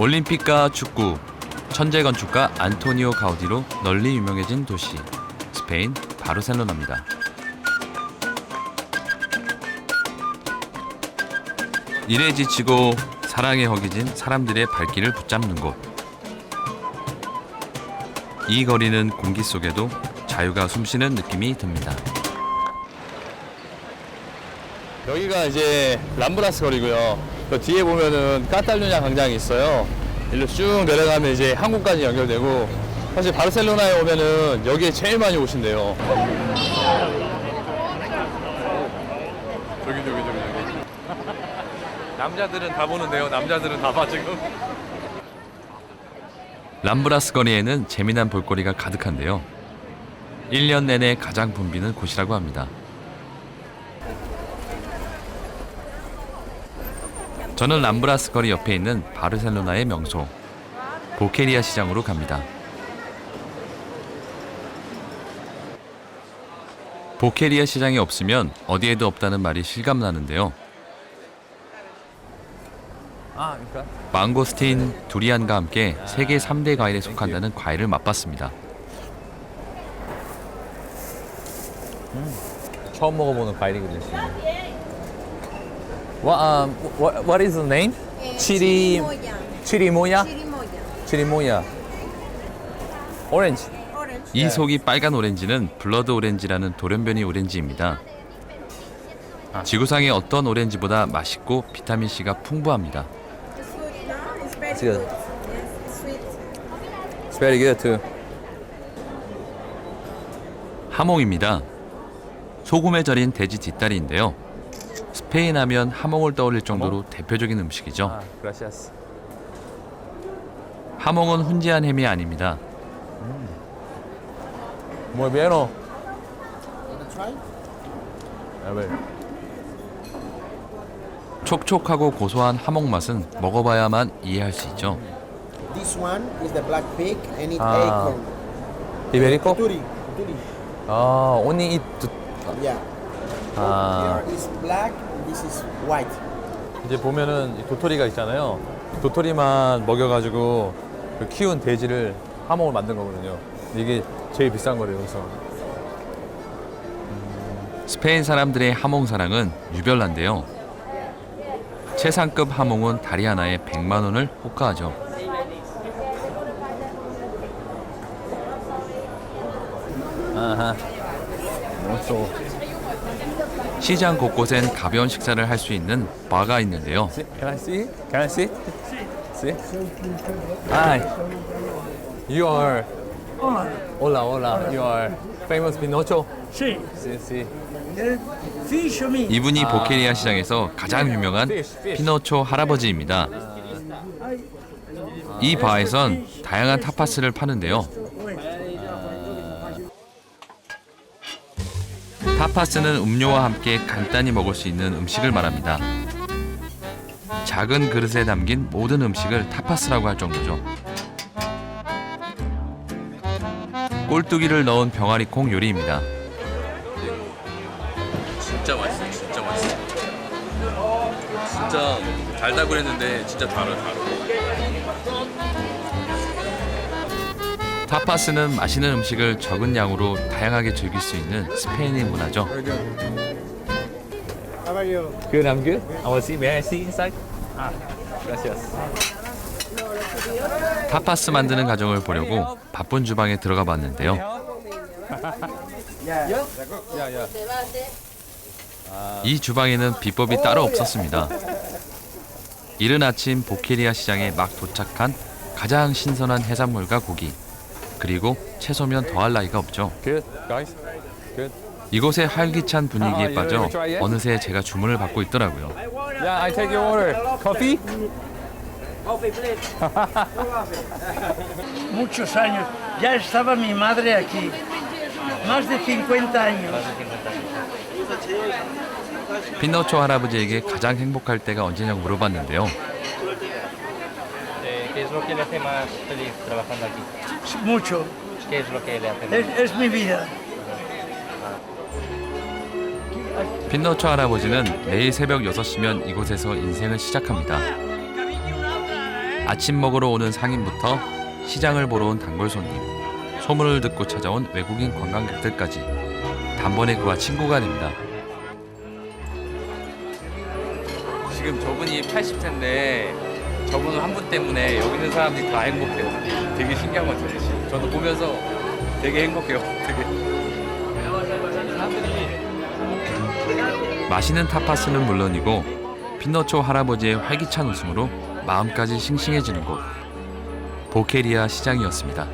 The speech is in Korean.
올림픽과 축구, 천재 건축가 안토니오 가우디로 널리 유명해진 도시 스페인 바르셀로나입니다. 일에 지치고 사랑에 허기진 사람들의 발길을 붙잡는 곳. 이 거리는 공기 속에도 자유가 숨쉬는 느낌이 듭니다. 여기가 이제 람브라스 거리고요. 그 뒤에 보면은 카탈루냐 광장이 있어요. 일로 쭉 내려가면 이제 한국까지 연결되고 사실 바르셀로나에 오면은 여기에 제일 많이 오신대요. 저기 저기 저기 저기. 남자들은 다 보는데요. 남자들은 다 봐 지금. 람브라스 거리에는 재미난 볼거리가 가득한데요. 1년 내내 가장 붐비는 곳이라고 합니다. 저는 람브라스 거리 옆에 있는 바르셀로나의 명소 보케리아 시장으로 갑니다. 보케리아 시장이 없으면 어디에도 없다는 말이 실감나는데요. 망고스틴, 두리안과 함께 세계 3대 과일에 속한다는 과일을 맛봤습니다. 처음 먹어보는 과일이거든요. What, um, what, what is the name? Chiri, Chirimoya. chirimoya? Orange. 이 속이 빨간 오렌지는 블러드 오렌지라는 돌연변이 오렌지입니다. 지구상의 어떤 오렌지보다 맛있고 비타민 C가 풍부합니다. It's good. It's very good too. 하몽입니다. 소금에 절인 돼지 뒷다리인데요. 스페인 하면 하몽을 떠올릴 정도로 대표적인 음식이죠. 아. 하몽은 훈제한 햄이 아닙니다. Muy bien. oh. A ver. 촉촉하고 고소한 하몽 맛은 먹어봐야만 이해할 수 있죠. This one is the black pig and it Ah. acorn. Iberico? Turi, turi. 아, only eat. 두- Yeah. 아, Here is black and this is white. 이제 보면은 이 도토리가 있잖아요. 도토리만 먹여가지고 그 키운 돼지를 하몽을 만든 거거든요. 이게 제일 비싼 거래요, 여기서. 스페인 사람들의 하몽 사랑은 유별난데요. 최상급 하몽은 다리 하나에 100만 원을 호가하죠. 아하. 무서워. 시장 곳곳엔 가벼운 식사를 할 수 있는 바가 있는데요. Can I see? Can I see? See? Hi. You are. Hola, hola. You are famous Pinocho. See, see. eh, fish meat? 이분이 보케리아 시장에서 가장 유명한 피노초 할아버지입니다. 이 바에선 다양한 타파스를 파는데요. 타파스는 음료와 함께 간단히 먹을 수 있는 음식을 말합니다. 작은 그릇에 담긴 모든 음식을 타파스라고 할 정도죠. 꼴뚜기를 넣은 병아리콩 요리입니다. 진짜 맛있어, 진짜 맛있어. 진짜 달다 그랬는데 진짜 달아, 달아. 타파스는 맛있는 음식을 적은 양으로 다양하게 즐길 수 있는 스페인의 문화죠. How are you? Good, I'm good. I will see. May I see inside? Ah, gracias. 타파스 만드는 과정을 보려고 바쁜 주방에 들어가 봤는데요. 이 주방에는 비법이 따로 없었습니다. 이른 아침 보케리아 시장에 막 도착한 가장 신선한 해산물과 고기 그리고 채소면 더할 나위가 없죠. Good, guys. Good. 이곳의 활기찬 아, 분위기에 빠져? 어느새 제가 주문을 받고 있더라고요. Yeah, I take your order. Coffee? Muchos años. Ya estaba mi madre aquí. Más de 50 años. 피노초 할아버지에게 가장 행복할 때가 언제냐고 물어봤는데요. ¿Qué es lo que le hace más feliz trabajando aquí? Mucho. ¿Qué es lo que le hace más Es, es mi vida. 피노초 할아버지는 매일 새벽 6시면 이곳에서 인생을 시작합니다. 아침 먹으러 오는 상인부터 시장을 보러 온 단골 손님, 소문을 듣고 찾아온 외국인 관광객들까지 단번에 그와 친구가 됩니다. 지금 저분이 80세인데 저분 한 분 때문에 여기 있는 사람들이 다 행복해요. 되게 신기한 것 같아요. 저도 보면서 되게 행복해요. 되게. 맛있는 타파스는 물론이고 피너초 할아버지의 활기찬 웃음으로 마음까지 싱싱해지는 곳 보케리아 시장이었습니다.